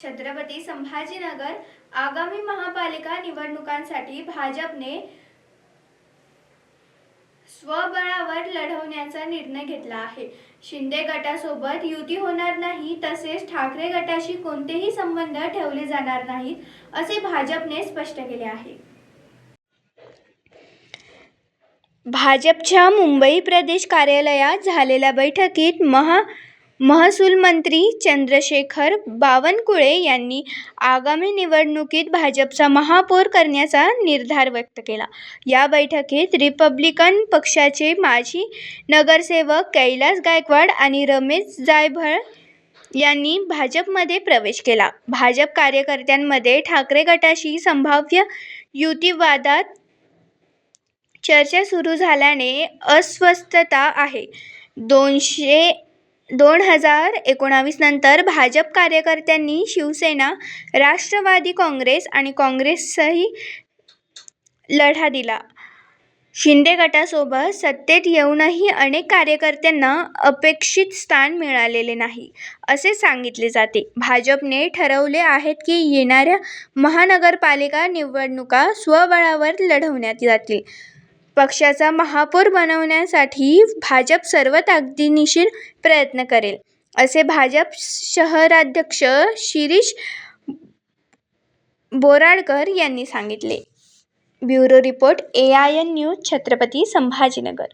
छत्रपती संभाजीनगर आगामी महापालिका निवडणुकांसाठी भाजपने स्वबळावर लढवण्याचा निर्णय घेतला आहे. शिंदे गटासोबत युती होणार नाही तसेच ठाकरे गटाशी कोणतेही संबंध ठेवले जाणार नाहीत असे भाजपने स्पष्ट केले आहे. भाजपच्या मुंबई प्रदेश कार्यालयात झालेल्या बैठकीत महा महसूलमंत्री चंद्रशेखर बावनकुळे यांनी आगामी निवडणुकीत भाजपचा महापौर करण्याचा निर्धार व्यक्त केला. या बैठकीत रिपब्लिकन पक्षाचे माजी नगरसेवक कैलास गायकवाड आणि रमेश जायभळ यांनी भाजपमध्ये प्रवेश केला. भाजप कार्यकर्त्यांमध्ये ठाकरे गटाशी संभाव्य युतीवादात चर्चा सुरू झाल्याने अस्वस्थता आहे. दोनशे दोन हजार एकोणावीस नंतर भाजप कार्यकर्त्यांनी शिवसेना राष्ट्रवादी काँग्रेस आणि काँग्रेसही लढा दिला. शिंदे गटासोबत सत्तेत येऊनही अनेक कार्यकर्त्यांना अपेक्षित स्थान मिळालेले नाही असे सांगितले जाते. भाजपने ठरवले आहेत की येणाऱ्या महानगरपालिका निवडणुका स्वबळावर लढवण्यात जातील पक्षाचा महापौर बनवण्यासाठी भाजप सर्व ताकदीनिशील प्रयत्न करेल असे भाजप शहराध्यक्ष शिरीष बोराडकर यांनी सांगितले. Bureau report A I N news Chhatrapati Sambhajinagar.